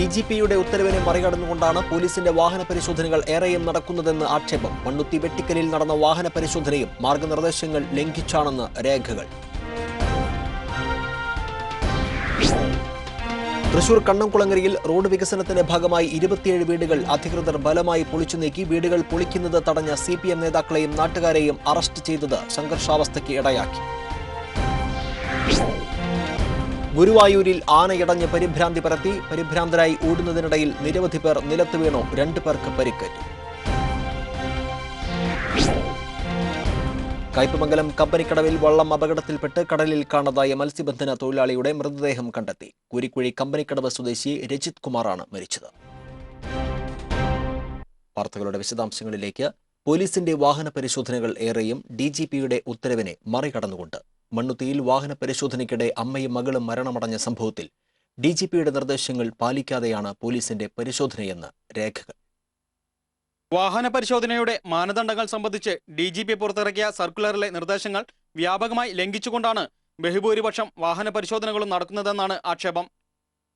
D G പിയുടെ ഉത്തരവിനെ മറികടന്നുകൊണ്ടാണ് പോലീസിന്റെ വാഹന പരിശോധനകൾ ഏറെയും നടക്കുന്നതെന്ന് ആക്ഷേപം. മണ്ണുത്തി വെട്ടിക്കലിൽ നടന്ന വാഹന പരിശോധനയും മാർഗനിർദ്ദേശങ്ങൾ ലംഘിച്ചാണെന്ന് രേഖകൾ. തൃശൂർ കണ്ണംകുളങ്ങരയിൽ റോഡ് വികസനത്തിന്റെ ഭാഗമായി ഇരുപത്തിയേഴ് വീടുകൾ അധികൃതർ ബലമായി പൊളിച്ചു നീക്കി വീടുകൾ പൊളിക്കുന്നത് തടഞ്ഞ സി പി എം നേതാക്കളെയും നാട്ടുകാരെയും അറസ്റ്റ് ചെയ്തത് സംഘർഷാവസ്ഥയ്ക്ക് ഇടയാക്കി. ഗുരുവായൂരിൽ ആനയടഞ്ഞ് പരിഭ്രാന്തി പരത്തി. പരിഭ്രാന്തരായി ഓടുന്നതിനിടയിൽ നിരവധി പേർ നിലത്ത് വീണു. രണ്ടു പേർക്ക് പരിക്കേറ്റു. കയ്പമംഗലം കമ്പനിക്കടവിൽ വള്ളം അപകടത്തിൽപ്പെട്ട് കടലിൽ കാണാതായ മത്സ്യബന്ധന തൊഴിലാളിയുടെ മൃതദേഹം കണ്ടെത്തി. കുരിക്കുഴി കമ്പനിക്കടവ് സ്വദേശി രജിത് കുമാറാണ് മരിച്ചത്. വാർത്തകളുടെ വിശദാംശങ്ങളിലേക്ക് പോലീസിന്റെ വാഹന പരിശോധനകൾ ഏറെയും ഡി ജി പിയുടെ ഉത്തരവിനെ മറികടന്നുകൊണ്ട്. മണ്ണുത്തിയിൽ വാഹന പരിശോധനയ്ക്കിടെ അമ്മയും മകളും മരണമടഞ്ഞ സംഭവത്തിൽ ഡി ജി പിയുടെ നിർദ്ദേശങ്ങൾ പാലിക്കാതെയാണ് പോലീസിന്റെ പരിശോധനയെന്ന് രേഖകൾ. വാഹന പരിശോധനയുടെ മാനദണ്ഡങ്ങൾ സംബന്ധിച്ച് ഡി ജി പി പുറത്തിറക്കിയ സർക്കുലറിലെ നിർദ്ദേശങ്ങൾ വ്യാപകമായി ലംഘിച്ചുകൊണ്ടാണ് ബഹുഭൂരിപക്ഷം വാഹന പരിശോധനകളും നടക്കുന്നതെന്നാണ് ആക്ഷേപം.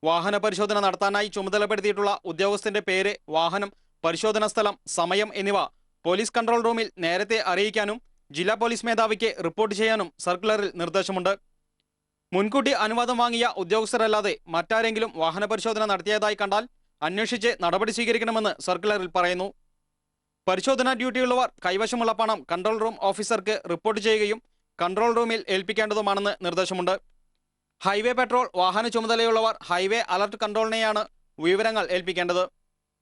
വാഹന പരിശോധന നടത്താനായി ചുമതലപ്പെടുത്തിയിട്ടുള്ള ഉദ്യോഗസ്ഥന്റെ പേര് വാഹനം പരിശോധനാ സ്ഥലം സമയം എന്നിവ പോലീസ് കൺട്രോൾ റൂമിൽ നേരത്തെ അറിയിക്കാനും ജില്ലാ പോലീസ് മേധാവിക്ക് റിപ്പോർട്ട് ചെയ്യാനും സർക്കുലറിൽ നിർദ്ദേശമുണ്ട്. മുൻകൂട്ടി അനുവാദം വാങ്ങിയ ഉദ്യോഗസ്ഥരല്ലാതെ മറ്റാരെങ്കിലും വാഹന പരിശോധന നടത്തിയതായി കണ്ടാൽ അന്വേഷിച്ച് നടപടി സ്വീകരിക്കണമെന്ന് സർക്കുലറിൽ പറയുന്നു. പരിശോധനാ ഡ്യൂട്ടിയുള്ളവർ കൈവശമുള്ള പണം കൺട്രോൾ റൂം ഓഫീസർക്ക് റിപ്പോർട്ട് ചെയ്യുകയും കൺട്രോൾ റൂമിൽ ഏൽപ്പിക്കേണ്ടതുമാണെന്ന് നിർദ്ദേശമുണ്ട്. ഹൈവേ പെട്രോൾ വാഹന ചുമതലയുള്ളവർ ഹൈവേ അലർട്ട് കൺട്രോളിനെയാണ് വിവരങ്ങൾ ഏൽപ്പിക്കേണ്ടത്.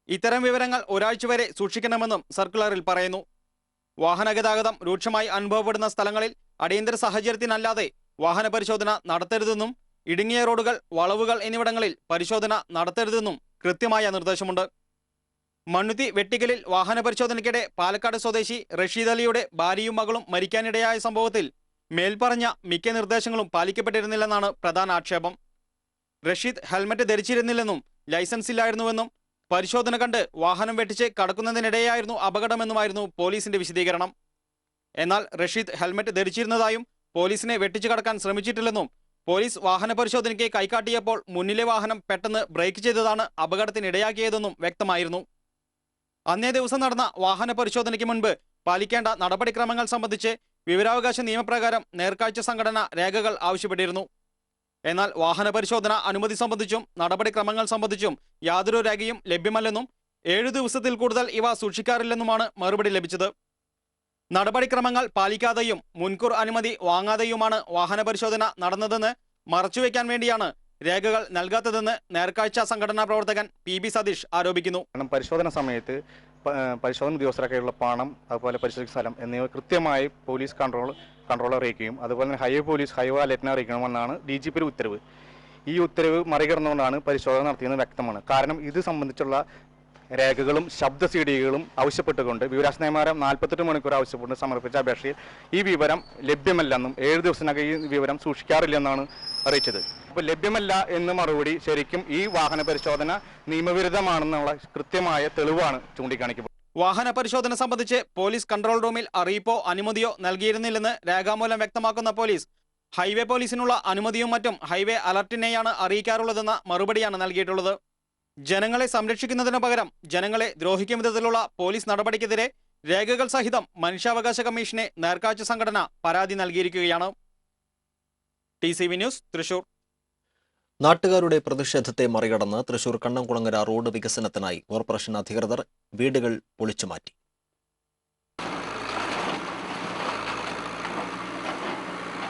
ഇത്തരം വിവരങ്ങൾ ഒരാഴ്ച വരെ സൂക്ഷിക്കണമെന്നും സർക്കുലറിൽ പറയുന്നു. വാഹന ഗതാഗതം രൂക്ഷമായി അനുഭവപ്പെടുന്ന സ്ഥലങ്ങളിൽ അടിയന്തര സാഹചര്യത്തിനല്ലാതെ വാഹന പരിശോധന നടത്തരുതെന്നും ഇടുങ്ങിയ റോഡുകൾ വളവുകൾ എന്നിവിടങ്ങളിൽ പരിശോധന നടത്തരുതെന്നും കൃത്യമായ നിർദ്ദേശമുണ്ട്. മണ്ണുത്തി വെട്ടിക്കലിൽ വാഹന പരിശോധനയ്ക്കിടെ പാലക്കാട് സ്വദേശി റഷീദ് അലിയുടെ ഭാര്യയും മകളും മരിക്കാനിടയായ സംഭവത്തിൽ മേൽപ്പറഞ്ഞ മിക്ക നിർദ്ദേശങ്ങളും പാലിക്കപ്പെട്ടിരുന്നില്ലെന്നാണ് പ്രധാന ആക്ഷേപം. റഷീദ് ഹെൽമറ്റ് ധരിച്ചിരുന്നില്ലെന്നും ലൈസൻസ് ഇല്ലായിരുന്നുവെന്നും പരിശോധന കണ്ട് വാഹനം വെട്ടിച്ച് കടക്കുന്നതിനിടെയായിരുന്നു അപകടമെന്നുമായിരുന്നു പോലീസിന്റെ വിശദീകരണം. എന്നാൽ റഷീദ് ഹെൽമറ്റ് ധരിച്ചിരുന്നതായും പോലീസിനെ വെട്ടിച്ചു കടക്കാൻ ശ്രമിച്ചിട്ടില്ലെന്നും പോലീസ് വാഹന പരിശോധനയ്ക്ക് കൈകാട്ടിയപ്പോൾ മുന്നിലെ വാഹനം പെട്ടെന്ന് ബ്രേക്ക് ചെയ്തതാണ് അപകടത്തിനിടയാക്കിയതെന്നും വ്യക്തമായിരുന്നു. അന്നേ ദിവസം നടന്ന വാഹന പരിശോധനയ്ക്ക് മുൻപ് പാലിക്കേണ്ട നടപടിക്രമങ്ങൾ സംബന്ധിച്ച് വിവരാവകാശ നിയമപ്രകാരം നേർക്കാഴ്ച സംഘടന രേഖകൾ ആവശ്യപ്പെട്ടിരുന്നു. എന്നാൽ വാഹന പരിശോധന അനുമതി സംബന്ധിച്ചും നടപടിക്രമങ്ങൾ സംബന്ധിച്ചും യാതൊരു രേഖയും ലഭ്യമല്ലെന്നും ഏഴു ദിവസത്തിൽ കൂടുതൽ ഇവ സൂക്ഷിക്കാറില്ലെന്നുമാണ് മറുപടി ലഭിച്ചത്. നടപടിക്രമങ്ങൾ പാലിക്കാതെയും മുൻകൂർ അനുമതി വാങ്ങാതെയുമാണ് വാഹന പരിശോധന നടന്നതെന്ന് മറച്ചുവെക്കാൻ വേണ്ടിയാണ് രേഖകൾ നൽകാത്തതെന്ന് നേർക്കാഴ്ച സംഘടനാ പ്രവർത്തകൻ പി ബി സതീഷ് ആരോപിക്കുന്നു. പരിശോധന സമയത്ത് പരിശോധന ഉദ്യോഗസ്ഥരൊക്കെയുള്ള പണം അതുപോലെ പരിശോധിക്കുന്ന സ്ഥലം എന്നിവ കൃത്യമായി പോലീസ് കൺട്രോൾ കൺട്രോൾ അറിയിക്കുകയും അതുപോലെ തന്നെ ഹൈവേ പോലീസ് ഹൈവേ അലേറ്റിനെ അറിയിക്കണമെന്നാണ് ഡി ജി പിയുടെ ഉത്തരവ്. ഈ ഉത്തരവ് മറികടന്നുകൊണ്ടാണ് പരിശോധന നടത്തിയെന്ന് വ്യക്തമാണ്. കാരണം ഇത് സംബന്ധിച്ചുള്ള രേഖകളും ശബ്ദ സി ഡികളും ആവശ്യപ്പെട്ടുകൊണ്ട് വിവരാശ നിയമനം നാൽപ്പത്തെട്ട് മണിക്കൂർ ആവശ്യപ്പെട്ട് സമർപ്പിച്ച അപേക്ഷയിൽ ഈ വിവരം ലഭ്യമല്ലെന്നും ഏഴ് ദിവസത്തിനകം ഈ വിവരം സൂക്ഷിക്കാറില്ലെന്നാണ് അറിയിച്ചത്. അപ്പോൾ ലഭ്യമല്ല എന്ന് മറുപടി ശരിക്കും ഈ വാഹന പരിശോധന നിയമവിരുദ്ധമാണെന്നുള്ള കൃത്യമായ തെളിവാണ് ചൂണ്ടിക്കാണിക്കപ്പെടുന്നത്. വാഹന പരിശോധന സംബന്ധിച്ച് പോലീസ് കൺട്രോൾ റൂമിൽ അറിയിപ്പോ അനുമതിയോ നൽകിയിരുന്നില്ലെന്ന് രേഖാമൂലം വ്യക്തമാക്കുന്ന പോലീസ്. ഹൈവേ പോലീസിനുള്ള അനുമതിയും മറ്റും ഹൈവേ അലർട്ടിനെയാണ് അറിയിക്കാറുള്ളതെന്ന മറുപടിയാണ് നൽകിയിട്ടുള്ളത്. ജനങ്ങളെ സംരക്ഷിക്കുന്നതിന് പകരം ജനങ്ങളെ ദ്രോഹിക്കും വിധത്തിലുള്ള പോലീസ് നടപടിക്കെതിരെ രേഖകൾ സഹിതം മനുഷ്യാവകാശ കമ്മീഷനെ നേർക്കാഴ്ച സംഘടന പരാതി നൽകിയിരിക്കുകയാണ്. T news Thrissur. നാട്ടുകാരുടെ പ്രതിഷേധത്തെ മറികടന്ന് തൃശൂർ കണ്ണംകുളങ്ങര റോഡ് വികസനത്തിനായി കോർപ്പറേഷൻ അധികൃതർ വീടുകൾ പൊളിച്ചുമാറ്റി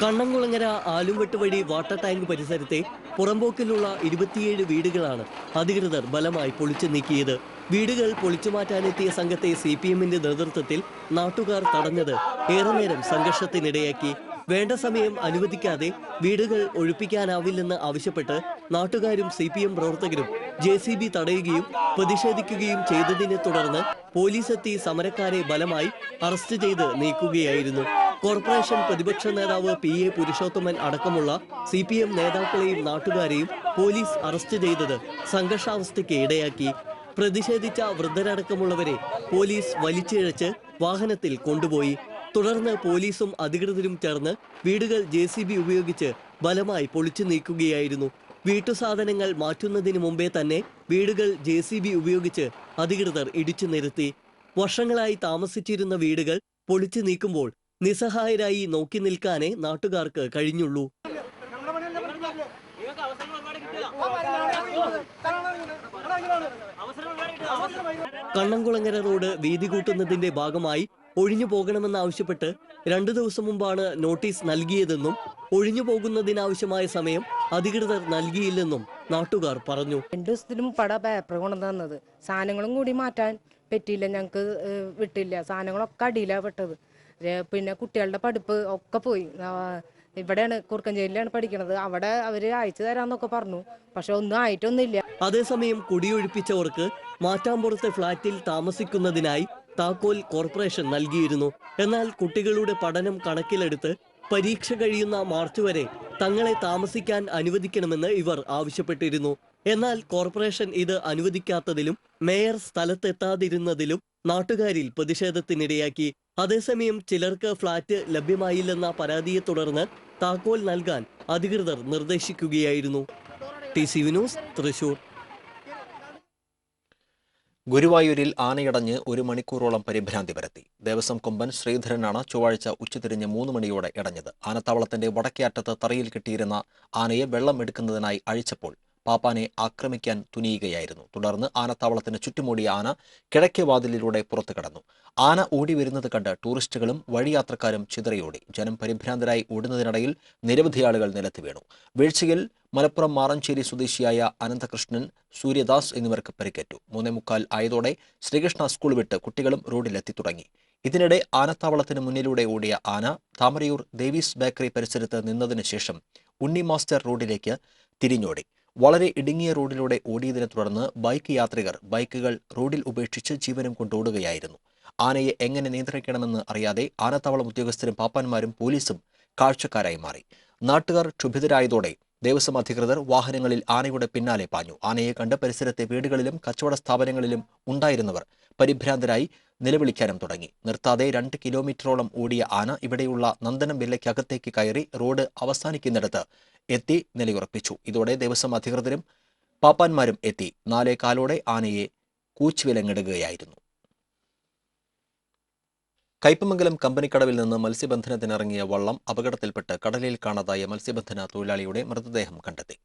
കണ്ണംകുളങ്ങര ആലുംവെട്ട് വഴി വാട്ടർ ടാങ്ക് പരിസരത്തെ പുറമ്പോക്കിലുള്ള ഇരുപത്തിയേഴ് വീടുകളാണ് അധികൃതർ ബലമായി പൊളിച്ചു നീക്കിയത്. വീടുകൾ പൊളിച്ചു മാറ്റാനെത്തിയ സംഘത്തെ സി പി എമ്മിന്റെ നേതൃത്വത്തിൽ നാട്ടുകാർ തടഞ്ഞത് ഏറെ നേരം സംഘർഷത്തിനിടയാക്കി. വേണ്ട സമയം അനുവദിക്കാതെ വീടുകൾ ഒഴിപ്പിക്കാനാവില്ലെന്ന് ആവശ്യപ്പെട്ട് നാട്ടുകാരും സി പി എം പ്രവർത്തകരും ജെ സി ബി തടയുകയും പ്രതിഷേധിക്കുകയും ചെയ്തതിനെ തുടർന്ന് പോലീസ് എത്തി സമരക്കാരെ ബലമായി അറസ്റ്റ് ചെയ്ത് നീക്കുകയായിരുന്നു. കോർപ്പറേഷൻ പ്രതിപക്ഷ നേതാവ് പി എ പുരുഷോത്തമൻ അടക്കമുള്ള സി പി എം നേതാക്കളെയും നാട്ടുകാരെയും പോലീസ് അറസ്റ്റ് ചെയ്തത് സംഘർഷാവസ്ഥയ്ക്ക് ഇടയാക്കി. പ്രതിഷേധിച്ച വൃദ്ധരടക്കമുള്ളവരെ പോലീസ് വലിച്ചിഴച്ച് വാഹനത്തിൽ കൊണ്ടുപോയി. തുടർന്ന് പോലീസും അധികൃതരും ചേർന്ന് വീടുകൾ ജെ ഉപയോഗിച്ച് ബലമായി പൊളിച്ചു നീക്കുകയായിരുന്നു. വീട്ടുസാധനങ്ങൾ മാറ്റുന്നതിന് മുമ്പേ തന്നെ വീടുകൾ ജെ ഉപയോഗിച്ച് അധികൃതർ ഇടിച്ചു നിരത്തി. വർഷങ്ങളായി താമസിച്ചിരുന്ന വീടുകൾ പൊളിച്ചു നീക്കുമ്പോൾ നിസ്സഹായരായി നോക്കി നിൽക്കാനേ നാട്ടുകാർക്ക് കഴിഞ്ഞുള്ളൂ. കണ്ണംകുളങ്ങര റോഡ് വീതി കൂട്ടുന്നതിന്റെ ഭാഗമായി ഒഴിഞ്ഞു പോകണമെന്നാവശ്യപ്പെട്ട് രണ്ടു ദിവസം മുമ്പാണ് നോട്ടീസ് നൽകിയതെന്നും ഒഴിഞ്ഞു പോകുന്നതിനാവശ്യമായ സമയം അധികൃതർ നൽകിയില്ലെന്നും നാട്ടുകാർ പറഞ്ഞു. രണ്ടു ദിവസത്തിലും പട പേപ്പർ കൊണ്ടുവന്നത് സാധനങ്ങളും കൂടി മാറ്റാൻ പറ്റിയില്ല ഞങ്ങൾക്ക് വിട്ടില്ല. സാധനങ്ങളൊക്കെ അടിയിലാണ് വിട്ടത് പിന്നെ കുട്ടികളുടെ പഠിപ്പ് ഒക്കെ പോയി. ഇവിടെയാണ് കുറുക്കഞ്ചേരിയിലാണ് പഠിക്കുന്നത് അവിടെ അവർ അയച്ചു തരാന്നൊക്കെ പറഞ്ഞു. പക്ഷെ ഒന്നും ആയിട്ടൊന്നുമില്ല. അതേസമയം കുടിയൊഴിപ്പിച്ചവർക്ക് മാറ്റാമ്പുറത്തെ ഫ്ളാറ്റിൽ താമസിക്കുന്നതിനായി താക്കോൽ കോർപ്പറേഷൻ നൽകിയിരുന്നു. എന്നാൽ കുട്ടികളുടെ പഠനം കണക്കിലെടുത്ത് പരീക്ഷ കഴിയുന്ന മാർച്ച് വരെ തങ്ങളെ താമസിക്കാൻ അനുവദിക്കണമെന്ന് ഇവർ ആവശ്യപ്പെട്ടിരുന്നു. എന്നാൽ കോർപ്പറേഷൻ ഇത് അനുവദിക്കാത്തതിലും മേയർ സ്ഥലത്തെത്താതിരുന്നതിലും നാട്ടുകാരിൽ പ്രതിഷേധത്തിനിടയാക്കി. അതേസമയം ചിലർക്ക് ഫ്ളാറ്റ് ലഭ്യമായില്ലെന്ന പരാതിയെ തുടർന്ന് താക്കോൽ നൽകാൻ അധികൃതർ നിർദ്ദേശിക്കുകയായിരുന്നു. T C Vinos Thrissur. ഗുരുവായൂരിൽ ആനയടഞ്ഞ് ഒരു മണിക്കൂറോളം പരിഭ്രാന്തി പരത്തി. ദേവസ്വം കൊമ്പൻ ശ്രീധരനാണ് ചൊവ്വാഴ്ച ഉച്ചതിരിഞ്ഞ് മൂന്ന് മണിയോടെ ഇടഞ്ഞത്. ആനത്താവളത്തിന്റെ വടക്കേ അറ്റത്ത് തറയിൽ കിട്ടിയിരുന്ന ആനയെ വെള്ളം എടുക്കുന്നതിനായി അഴിച്ചപ്പോൾ പാപ്പാനെ ആക്രമിക്കാൻ തുനിയുകയായിരുന്നു. തുടർന്ന് ആനത്താവളത്തിന് ചുറ്റുമൂടിയ ആന കിഴക്കേ വാതിലിലൂടെ പുറത്തു കടന്നു. ആന ഓടി വരുന്നത് കണ്ട് ടൂറിസ്റ്റുകളും വഴിയാത്രക്കാരും ചിതറിയോടി. ജനം പരിഭ്രാന്തരായി ഓടുന്നതിനിടയിൽ നിരവധി ആളുകൾ നിലത്ത് വീണു. വീഴ്ചയിൽ മലപ്പുറം മാറഞ്ചേരി സ്വദേശിയായ അനന്തകൃഷ്ണൻ സൂര്യദാസ് എന്നിവർക്ക് പരിക്കേറ്റു. മൂന്നേ മുക്കാൽ ആയതോടെ ശ്രീകൃഷ്ണ സ്കൂൾ വിട്ട് കുട്ടികളും റോഡിലെത്തി തുടങ്ങി. ഇതിനിടെ ആനത്താവളത്തിന് മുന്നിലൂടെ ഓടിയ ആന താമരയൂർ ദേവീസ് ബേക്കറി പരിസരത്ത് നിന്നതിന് ശേഷം ഉണ്ണി മാസ്റ്റർ റോഡിലേക്ക് തിരിഞ്ഞോടി. വളരെ ഇടുങ്ങിയ റോഡിലൂടെ ഓടിയതിനെ തുടർന്ന് ബൈക്ക് യാത്രികർ ബൈക്കുകൾ റോഡിൽ ഉപേക്ഷിച്ച് ജീവനം കൊണ്ടോടുകയായിരുന്നു ആനയെ എങ്ങനെ നിയന്ത്രിക്കണമെന്ന് അറിയാതെ ആനത്താവളം ഉദ്യോഗസ്ഥരും പാപ്പാന്മാരും പോലീസും കാഴ്ചക്കാരായി മാറി. നാട്ടുകാർ ക്ഷുഭിതരായതോടെ ദേവസ്വം അധികൃതർ വാഹനങ്ങളിൽ ആനയുടെ പിന്നാലെ പാഞ്ഞു. ആനയെ കണ്ട് പരിസരത്തെ വീടുകളിലും കച്ചവട സ്ഥാപനങ്ങളിലും ഉണ്ടായിരുന്നവർ പരിഭ്രാന്തരായി നിലവിളിക്കാനും തുടങ്ങി. നിർത്താതെ രണ്ട് കിലോമീറ്ററോളം ഓടിയ ആന ഇവിടെയുള്ള നന്ദനം വില്ലയ്ക്കകത്തേക്ക് കയറി റോഡ് അവസാനിക്കുന്നിടത്ത് എത്തി നിലയുറപ്പിച്ചു. ഇതോടെ ദേവസ്വം അധികൃതരും പാപ്പാന്മാരും എത്തി. നാലേ കാലോടെ ആനയെ കൂച്ചുവിലങ്ങിടുകയായിരുന്നു. കയ്പമംഗലം കമ്പനിക്കടവിൽ നിന്ന് മത്സ്യബന്ധനത്തിനിറങ്ങിയ വള്ളം അപകടത്തിൽപ്പെട്ട് കടലിൽ കാണാതായ മത്സ്യബന്ധന തൊഴിലാളിയുടെ മൃതദേഹം കണ്ടെത്തി.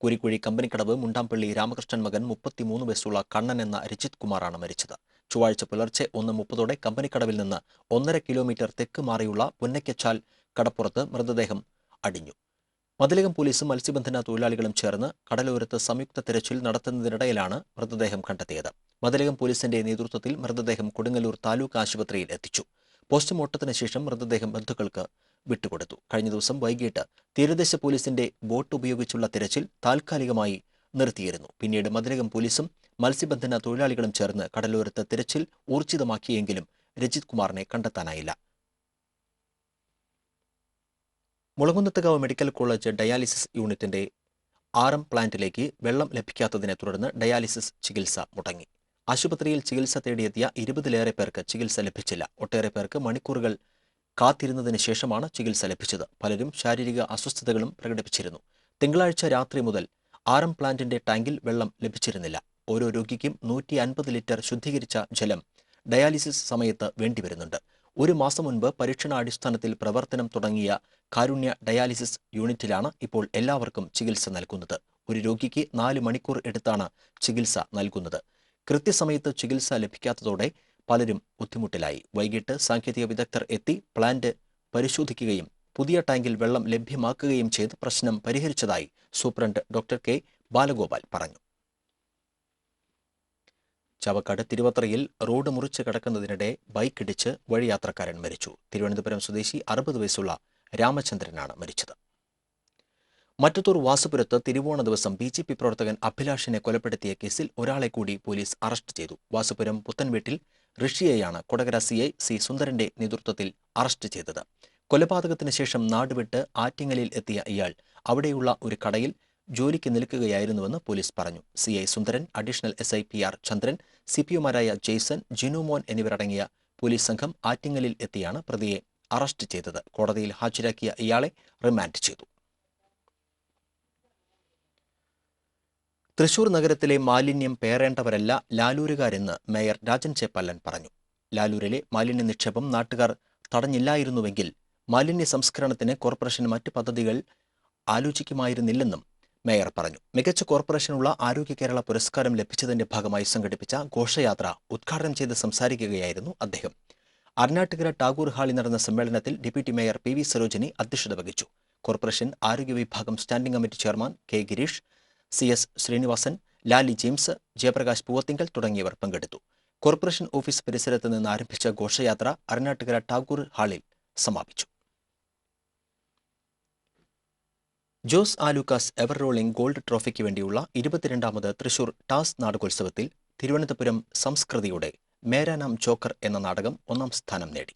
കുരിക്കുഴി കമ്പനിക്കടവ് മുണ്ടാമ്പള്ളി രാമകൃഷ്ണൻ മകൻ മുപ്പത്തിമൂന്ന് വയസ്സുള്ള കണ്ണൻ എന്ന രജിത് കുമാറാണ് മരിച്ചത്. ചൊവ്വാഴ്ച പുലർച്ചെ ഒന്ന് മുപ്പതോടെ കമ്പനിക്കടവിൽ നിന്ന് ഒന്നര കിലോമീറ്റർ തെക്ക് മാറിയുള്ള പൊന്നക്കച്ചാൽ കടപ്പുറത്ത് മൃതദേഹം അടിഞ്ഞു. മതിലകം പോലീസും മത്സ്യബന്ധന തൊഴിലാളികളും ചേർന്ന് കടലോരത്ത് സംയുക്ത തിരച്ചിൽ നടത്തുന്നതിനിടയിലാണ് മൃതദേഹം കണ്ടെത്തിയത്. മതിലകം പോലീസിന്റെ നേതൃത്വത്തിൽ മൃതദേഹം കൊടുങ്ങല്ലൂർ താലൂക്ക് ആശുപത്രിയിൽ എത്തിച്ചു. പോസ്റ്റ്മോർട്ടത്തിന് ശേഷം മൃതദേഹം ബന്ധുക്കൾക്ക് വിട്ടുകൊടുത്തു. കഴിഞ്ഞ ദിവസം വൈകിട്ട് തീരദേശ പോലീസിന്റെ ബോട്ട് ഉപയോഗിച്ചുള്ള തിരച്ചിൽ താൽക്കാലികമായി നിർത്തിയിരുന്നു. പിന്നീട് മതിലകം പോലീസും മത്സ്യബന്ധന തൊഴിലാളികളും ചേർന്ന് കടലോരത്ത് തിരച്ചിൽ ഊർജിതമാക്കിയെങ്കിലും രജിത് കുമാറിനെ കണ്ടെത്താനായില്ല. മുളകുന്നത്തുകാവ് മെഡിക്കൽ കോളേജ് ഡയാലിസിസ് യൂണിറ്റിന്റെ ആറം പ്ലാന്റിലേക്ക് വെള്ളം ലഭിക്കാത്തതിനെ തുടർന്ന് ഡയാലിസിസ് ചികിത്സ മുടങ്ങി. ആശുപത്രിയിൽ ചികിത്സ തേടിയെത്തിയ ഇരുപതിലേറെ പേർക്ക് ചികിത്സ ലഭിച്ചില്ല. ഒട്ടേറെ പേർക്ക് മണിക്കൂറുകൾ കാത്തിരുന്നതിന് ശേഷമാണ് ചികിത്സ ലഭിച്ചത്. പലരും ശാരീരിക അസ്വസ്ഥതകളും പ്രകടിപ്പിച്ചിരുന്നു. തിങ്കളാഴ്ച രാത്രി മുതൽ ആറം പ്ലാന്റിന്റെ ടാങ്കിൽ വെള്ളം ലഭിച്ചിരുന്നില്ല. ഓരോ രോഗിക്കും നൂറ്റി അൻപത് ലിറ്റർ ശുദ്ധീകരിച്ച ജലം ഡയാലിസിസ് സമയത്ത് വേണ്ടിവരുന്നുണ്ട്. ഒരു മാസം മുൻപ് പരീക്ഷണാടിസ്ഥാനത്തിൽ പ്രവർത്തനം തുടങ്ങിയ കാരുണ്യ ഡയാലിസിസ് യൂണിറ്റിലാണ് ഇപ്പോൾ എല്ലാവർക്കും ചികിത്സ നൽകുന്നത്. ഒരു രോഗിക്ക് നാല് മണിക്കൂർ എടുത്താണ് ചികിത്സ നൽകുന്നത്. കൃത്യസമയത്ത് ചികിത്സ ലഭിക്കാത്തതോടെ പലരും ബുദ്ധിമുട്ടിലായി. വൈകിട്ട് സാങ്കേതിക വിദഗ്ധർ എത്തി പ്ലാന്റ് പരിശോധിക്കുകയും പുതിയ ടാങ്കിൽ വെള്ളം ലഭ്യമാക്കുകയും ചെയ്ത് പ്രശ്നം പരിഹരിച്ചതായി സൂപ്രണ്ട് ഡോക്ടർ കെ. ബാലഗോപാൽ പറഞ്ഞു. ചവക്കാട് തിരുവത്രയിൽ റോഡ് മുറിച്ച് കിടക്കുന്നതിനിടെ ബൈക്കിടിച്ച് വഴിയാത്രക്കാരൻ മരിച്ചു. തിരുവനന്തപുരം സ്വദേശി അറുപത് വയസ്സുള്ള രാമചന്ദ്രനാണ് മരിച്ചത്. മറ്റത്തൂർ വാസുപുരത്ത് തിരുവോണ ദിവസം ബി ജെ പി പ്രവർത്തകൻ അഭിലാഷിനെ കൊലപ്പെടുത്തിയ കേസിൽ ഒരാളെ കൂടി പോലീസ് അറസ്റ്റ് ചെയ്തു. വാസുപുരം പുത്തൻവീട്ടിൽ ഋഷിയെയാണ് കൊടകര സി ഐ സി സുന്ദരന്റെ നേതൃത്വത്തിൽ അറസ്റ്റ് ചെയ്തത്. കൊലപാതകത്തിന് ശേഷം നാടുവിട്ട് ആറ്റിങ്ങലിൽ എത്തിയ ഇയാൾ അവിടെയുള്ള ഒരു കടയിൽ ജോലിക്ക് നിൽക്കുകയായിരുന്നുവെന്ന് പോലീസ് പറഞ്ഞു. C I Sundaran additional S I P R Chandran C P ഒമാരായ Jaison Jinumon എന്നിവരടങ്ങിയ പോലീസ് സംഘം ആറ്റിങ്ങലിൽ എത്തിയാണ് പ്രതിയെ അറസ്റ്റ് ചെയ്തത്. കോടതിയിൽ ഹാജരാക്കിയ ഇയാളെ റിമാൻഡ് ചെയ്തു. തൃശൂർ നഗരത്തിലെ മാലിന്യം പേറേണ്ടവരല്ല ലാലൂരുകാരെന്ന് മേയർ രാജൻ ചേപ്പല്ലൻ പറഞ്ഞു. ലാലൂരിലെ മാലിന്യ നിക്ഷേപം നാട്ടുകാർ തടഞ്ഞില്ലായിരുന്നുവെങ്കിൽ മാലിന്യ സംസ്കരണത്തിന് കോർപ്പറേഷൻ മറ്റ് പദ്ധതികൾ ആലോചിക്കുമായിരുന്നില്ലെന്നും മേയർ പറഞ്ഞു. മികച്ച കോർപ്പറേഷനുള്ള ആരോഗ്യ കേരള പുരസ്കാരം ലഭിച്ചതിന്റെ ഭാഗമായി സംഘടിപ്പിച്ച ഘോഷയാത്ര ഉദ്ഘാടനം ചെയ്ത് സംസാരിക്കുകയായിരുന്നു അദ്ദേഹം. അർണാട്ടുകര ടാഗൂർ ഹാളിൽ നടന്ന സമ്മേളനത്തിൽ deputy mayor P V Sarojini അധ്യക്ഷത വഹിച്ചു. കോർപ്പറേഷൻ ആരോഗ്യ വിഭാഗം standing committee chairman K Girish C S Sreenivasan Lali James Jayaprakash Poovathinkal തുടങ്ങിയവർ പങ്കെടുത്തു. കോർപ്പറേഷൻ ഓഫീസ് പരിസരത്ത് നിന്ന് ആരംഭിച്ച ഘോഷയാത്ര അരനാട്ടുകര ടാഗോർ ഹാളിൽ സമാപിച്ചു. Jose Alukkas ever rolling gold ട്രോഫിക്ക് വേണ്ടിയുള്ള ഇരുപത്തിരണ്ടാമത് തൃശൂർ ടാസ് നാടകോത്സവത്തിൽ തിരുവനന്തപുരം സംസ്കൃതിയുടെ മേരാനാം ജോക്കർ എന്ന നാടകം ഒന്നാം സ്ഥാനം നേടി.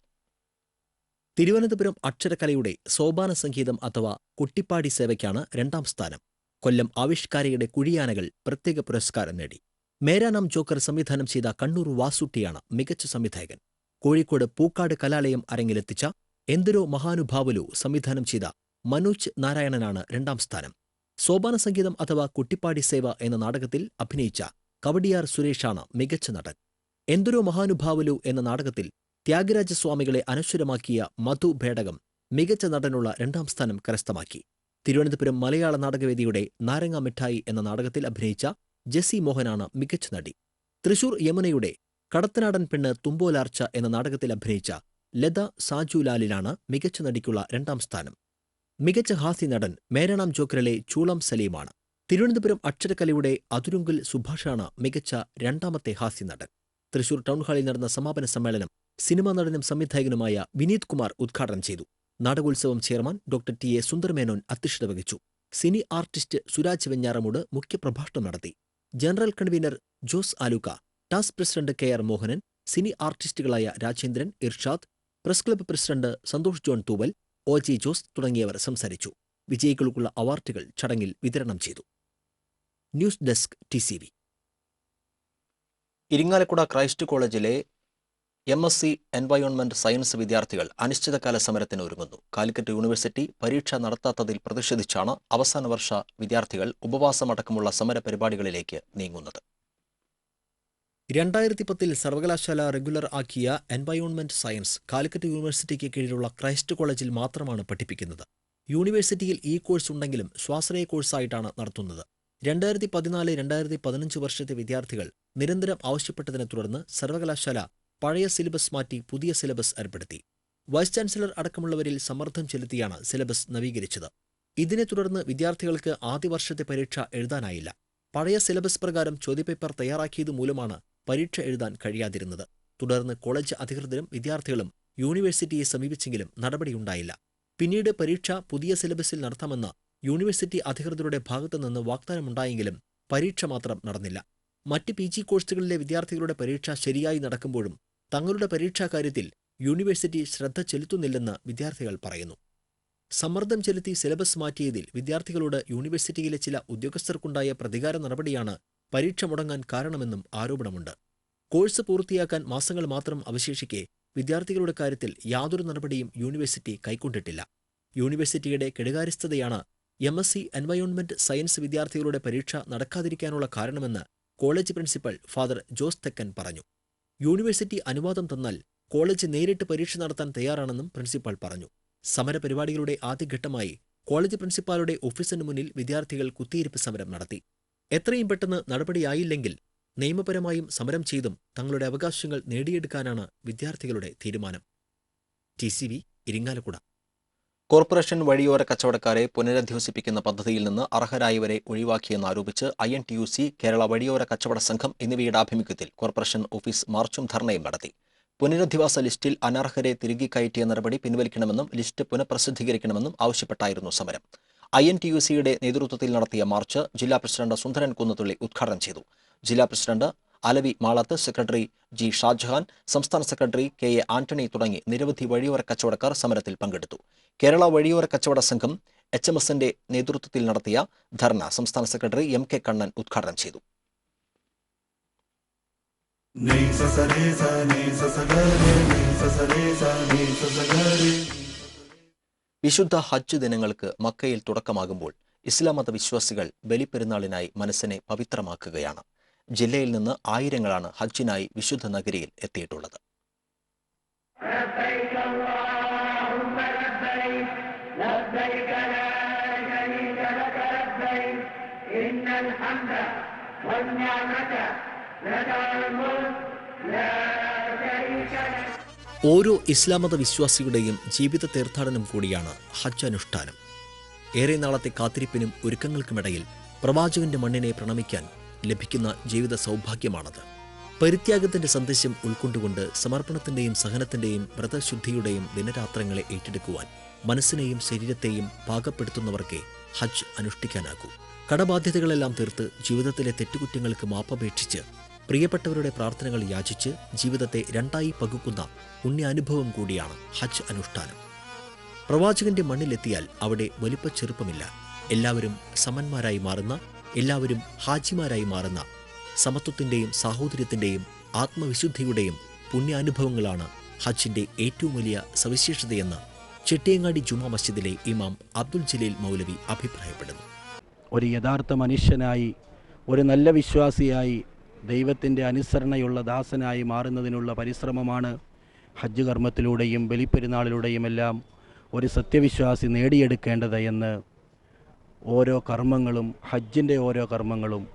തിരുവനന്തപുരം അക്ഷരകലയുടെ സോപാന സംഗീതം അഥവാ കുട്ടിപ്പാടി സേവയ്ക്കാണ് രണ്ടാം സ്ഥാനം. കൊല്ലം ആവിഷ്കാരയുടെ കുഴിയാനകൾ പ്രത്യേക പുരസ്കാരം നേടി. മേരാനാം ജോക്കർ സംവിധാനം ചെയ്ത കണ്ണൂർ വാസുട്ടിയാണ് മികച്ച സംവിധായകൻ. കോഴിക്കോട് പൂക്കാട് കലാലയം അരങ്ങിലെത്തിച്ച എന്തിരോ മഹാനുഭാവലു സംവിധാനം ചെയ്ത മനോജ് നാരായണനാണ് രണ്ടാം സ്ഥാനം. സോപാന സംഗീതം അഥവാ കുട്ടിപ്പാടി സേവ എന്ന നാടകത്തിൽ അഭിനയിച്ച കവടിയാർ സുരേഷാണ് മികച്ച നടൻ. എന്തൊരു മഹാനുഭാവലു എന്ന നാടകത്തിൽ ത്യാഗരാജസ്വാമികളെ അനശ്വരമാക്കിയ മധു ഭേടകം മികച്ച നടനുള്ള രണ്ടാം സ്ഥാനം കരസ്ഥമാക്കി. തിരുവനന്തപുരം മലയാള നാടകവേദിയുടെ നാരങ്ങ മിഠായി എന്ന നാടകത്തിൽ അഭിനയിച്ച ജെസ്സി മോഹനാണ് മികച്ച നടി. തൃശൂർ യമുനയുടെ കടത്തനാടൻ പെണ്ണ് തുമ്പോലാർച്ച എന്ന നാടകത്തിൽ അഭിനയിച്ച ലത സാജുലാലിലാണ് മികച്ച നടിക്കുള്ള രണ്ടാം സ്ഥാനം. മികച്ച ഹാസ്യ നടൻ മേരണാം ജോക്കറിലെ ചൂളം സലീമാണ്. തിരുവനന്തപുരം അക്ഷരകലയുടെ അതുരുങ്കിൽ സുഭാഷാണ് മികച്ച രണ്ടാമത്തെ ഹാസ്യ നടൻ. തൃശൂർ ടൗൺഹാളിൽ നടന്ന സമാപന സമ്മേളനം സിനിമാ നടനും സംവിധായകനുമായ വിനീത് കുമാർ ഉദ്ഘാടനം ചെയ്തു. നാടകോത്സവം chairman doctor T A Sundar Menon അധ്യക്ഷത വഹിച്ചു. സിനി ആർട്ടിസ്റ്റ് സുരാജ് വെഞ്ഞാറമൂട് മുഖ്യപ്രഭാഷണം നടത്തി. General convener Jose Alukka task president K R Mohanan cine ആർട്ടിസ്റ്റുകളായ Rajendran Irshad press club president Santhosh John Thooval O G Jose തുടങ്ങിയവർ സംസാരിച്ചു. വിജയികൾക്കുള്ള അവാർഡുകൾ ചടങ്ങിൽ വിതരണം ചെയ്തു. News desk T Irinjalakuda Christ കോളേജിലെ M S C environment science വിദ്യാർത്ഥികൾ അനിശ്ചിതകാല സമരത്തിന് ഒരുങ്ങുന്നു. കാലിക്കറ്റ് യൂണിവേഴ്സിറ്റി പരീക്ഷ നടത്താത്തതിൽ പ്രതിഷേധിച്ചാണ് അവസാന വർഷ വിദ്യാർത്ഥികൾ ഉപവാസമടക്കമുള്ള സമര പരിപാടികളിലേക്ക് നീങ്ങുന്നത്. രണ്ടായിരത്തി പത്തിൽ സർവകലാശാല റെഗുലർ ആക്കിയ എൻവയോൺമെന്റ് സയൻസ് കാലിക്കറ്റ് യൂണിവേഴ്സിറ്റിക്ക് കീഴിലുള്ള ക്രൈസ്റ്റ് കോളേജിൽ മാത്രമാണ് പഠിപ്പിക്കുന്നത്. യൂണിവേഴ്സിറ്റിയിൽ ഈ കോഴ്സ് ഉണ്ടെങ്കിലും സ്വാശ്രയ കോഴ്സായിട്ടാണ് നടത്തുന്നത്. രണ്ടായിരത്തി പതിനാല് രണ്ടായിരത്തി പതിനഞ്ച് വർഷത്തെ വിദ്യാർത്ഥികൾ നിരന്തരം ആവശ്യപ്പെട്ടതിനെ തുടർന്ന് സർവകലാശാല പഴയ സിലബസ് മാറ്റി പുതിയ സിലബസ് ഏർപ്പെടുത്തി. വൈസ് ചാൻസലർ അടക്കമുള്ളവരിൽ സമ്മർദ്ദം ചെലുത്തിയാണ് സിലബസ് നവീകരിച്ചത്. ഇതിനെ തുടർന്ന് വിദ്യാർത്ഥികൾക്ക് ആദ്യ വർഷത്തെ പരീക്ഷ എഴുതാനായില്ല. പഴയ സിലബസ് പ്രകാരം ചോദ്യപേപ്പർ തയ്യാറാക്കിയത് മൂലമാണ് പരീക്ഷ എഴുതാൻ കഴിയാതിരുന്നത്. തുടർന്ന് കോളേജ് അധികൃതരും വിദ്യാർത്ഥികളും യൂണിവേഴ്സിറ്റിയെ സമീപിച്ചെങ്കിലും നടപടിയുണ്ടായില്ല. പിന്നീട് പരീക്ഷ പുതിയ സിലബസിൽ നടത്താമെന്ന് യൂണിവേഴ്സിറ്റി അധികൃതരുടെ ഭാഗത്തുനിന്ന് വാഗ്ദാനമുണ്ടായെങ്കിലും പരീക്ഷ മാത്രം നടന്നില്ല. മറ്റ് പി കോഴ്സുകളിലെ വിദ്യാർത്ഥികളുടെ പരീക്ഷ ശരിയായി നടക്കുമ്പോഴും തങ്ങളുടെ പരീക്ഷാ കാര്യത്തിൽ യൂണിവേഴ്സിറ്റി ശ്രദ്ധ ചെലുത്തുന്നില്ലെന്ന് വിദ്യാർത്ഥികൾ പറയുന്നു. സമ്മർദ്ദം ചെലുത്തി സിലബസ് മാറ്റിയതിൽ വിദ്യാർത്ഥികളോട് യൂണിവേഴ്സിറ്റിയിലെ ചില ഉദ്യോഗസ്ഥർക്കുണ്ടായ പ്രതികാര നടപടിയാണ് പരീക്ഷ മുടങ്ങാൻ കാരണമെന്നും ആരോപണമുണ്ട്. കോഴ്സ് പൂർത്തിയാക്കാൻ മാസങ്ങൾ മാത്രം അവശേഷിക്കെ വിദ്യാർത്ഥികളുടെ കാര്യത്തിൽ യാതൊരു നടപടിയും യൂണിവേഴ്സിറ്റി കൈക്കൊണ്ടിട്ടില്ല. യൂണിവേഴ്സിറ്റിയുടെ കെടുകാര്യസ്ഥതയാണ് M S C environment science വിദ്യാർത്ഥികളുടെ പരീക്ഷ നടക്കാതിരിക്കാനുള്ള കാരണമെന്ന് കോളേജ് പ്രിൻസിപ്പൽ ഫാദർ ജോസ് തെക്കൻ പറഞ്ഞു. യൂണിവേഴ്സിറ്റി അനുവാദം തന്നാൽ കോളേജ് നേരിട്ട് പരീക്ഷ നടത്താൻ തയ്യാറാണെന്നും പ്രിൻസിപ്പാൾ പറഞ്ഞു. സമരപരിപാടികളുടെ ആദ്യഘട്ടമായി കോളേജ് പ്രിൻസിപ്പാളുടെ ഓഫീസിന് മുന്നിൽ വിദ്യാർത്ഥികൾ കുത്തിയിരിപ്പ് സമരം നടത്തി. എത്രയും പെട്ടെന്ന് നടപടിയായില്ലെങ്കിൽ നിയമപരമായും സമരം ചെയ്തും തങ്ങളുടെ അവകാശങ്ങൾ നേടിയെടുക്കാനാണ് വിദ്യാർത്ഥികളുടെ തീരുമാനം. T C V Irinjalakuda. Corporation വഴിയോര കച്ചവടക്കാരെ പുനരധിവസിപ്പിക്കുന്ന പദ്ധതിയിൽ നിന്ന് അർഹരായവരെ ഒഴിവാക്കിയെന്നാരോപിച്ച് I N T U C Kerala വഴിയോര കച്ചവട സംഘം എന്നിവയുടെ ആഭിമുഖ്യത്തിൽ കോർപ്പറേഷൻ ഓഫീസ് മാർച്ചും ധർണയും നടത്തി. പുനരധിവാസ ലിസ്റ്റിൽ അനർഹരെ തിരികെ കയറ്റിയ നടപടി പിൻവലിക്കണമെന്നും ലിസ്റ്റ് പുനഃപ്രസിദ്ധീകരിക്കണമെന്നും ആവശ്യപ്പെട്ടായിരുന്നു സമരം. ഐ എൻ ടി യു സിയുടെ നേതൃത്വത്തിൽ നടത്തിയ മാർച്ച് ജില്ലാ പ്രസിഡന്റ് സുന്ദരൻ കുന്നത്തുള്ളി ഉദ്ഘാടനം ചെയ്തു. ജില്ലാ president Alavi Malath secretary G Shajahan സംസ്ഥാന സെക്രട്ടറി കെ എ ആന്റണി തുടങ്ങി നിരവധി വഴിയോര കച്ചവടക്കാർ സമരത്തിൽ പങ്കെടുത്തു. കേരള വഴിയോര കച്ചവട സംഘം എച്ച് എം എസിന്റെ നേതൃത്വത്തിൽ നടത്തിയ ധർണ സംസ്ഥാന സെക്രട്ടറി എം കെ കണ്ണൻ ഉദ്ഘാടനം ചെയ്തു. വിശുദ്ധ ഹജ്ജ് ദിനങ്ങൾക്ക് മക്കയിൽ തുടക്കമാകുമ്പോൾ ഇസ്ലാം മത വിശ്വാസികൾ ബലിപ്പെരുന്നാളിനായി മനസ്സിനെ പവിത്രമാക്കുകയാണ്. ജില്ലയിൽ നിന്ന് ആയിരങ്ങളാണ് ഹജ്ജിനായി വിശുദ്ധ നഗരിയിൽ എത്തിയിട്ടുള്ളത്. ഓരോ ഇസ്ലാം മത വിശ്വാസിയുടെയും ജീവിത തീർത്ഥാടനം കൂടിയാണ് ഹജ്ജ് അനുഷ്ഠാനം ഏറെ നാളത്തെ കാത്തിരിപ്പിനും ഒരുക്കങ്ങൾക്കുമിടയിൽ പ്രവാചകന്റെ മണ്ണിനെ പ്രണമിക്കാൻ ലഭിക്കുന്ന ജീവിത സൗഭാഗ്യമാണത്. പരിത്യാഗത്തിന്റെ സന്ദേശം ഉൾക്കൊണ്ടുകൊണ്ട് സമർപ്പണത്തിന്റെയും സഹനത്തിന്റെയും വ്രതശുദ്ധിയുടെയും ദിനരാത്രങ്ങളെ ഏറ്റെടുക്കുവാൻ മനസ്സിനെയും ശരീരത്തെയും പാകപ്പെടുത്തുന്നവർക്കേ ഹജ്ജ് അനുഷ്ഠിക്കാനാകൂ. കടബാധ്യതകളെല്ലാം തീർത്ത് ജീവിതത്തിലെ തെറ്റുകുറ്റങ്ങൾക്ക് മാപ്പപേക്ഷിച്ച് പ്രിയപ്പെട്ടവരുടെ പ്രാർത്ഥനകൾ യാചിച്ച് ജീവിതത്തെ രണ്ടായി പകുക്കുന്ന പുണ്യാനുഭവം കൂടിയാണ് ഹജ്ജ് അനുഷ്ഠാനം. പ്രവാചകന്റെ മണ്ണിലെത്തിയാൽ അവിടെ വലിപ്പ ചെറുപ്പമില്ല. എല്ലാവരും സമന്മാരായി മാറുന്ന എല്ലാവരും ഹാജിമാരായി മാറുന്ന സമത്വത്തിന്റെയും സാഹോദര്യത്തിന്റെയും ആത്മവിശുദ്ധിയുടെയും പുണ്യാനുഭവങ്ങളാണ് ഹജ്ജിന്റെ ഏറ്റവും വലിയ സവിശേഷതയെന്ന് ചെട്ടിയങ്ങാടി ജുമാ മസ്ജിദിലെ ഇമാം അബ്ദുൽ ജലീൽ മൗലവി അഭിപ്രായപ്പെടുന്നു. ഒരു യഥാർത്ഥ മനുഷ്യനായി ഒരു നല്ല വിശ്വാസിയായി ദൈവത്തിന്റെ അനുസരണയുള്ള ദാസനായി മാറുന്നതിനുള്ള പരിശ്രമമാണ് ഹജ്ജ് കർമ്മത്തിലൂടെയും ബലിപ്പെരുന്നാളിലൂടെയും എല്ലാം ഒരു സത്യവിശ്വാസി നേടിയെടുക്കേണ്ടത് എന്ന് ഓരോ കർമ്മങ്ങളും ഹജ്ജിന്റെ ഓരോ കർമ്മങ്ങളും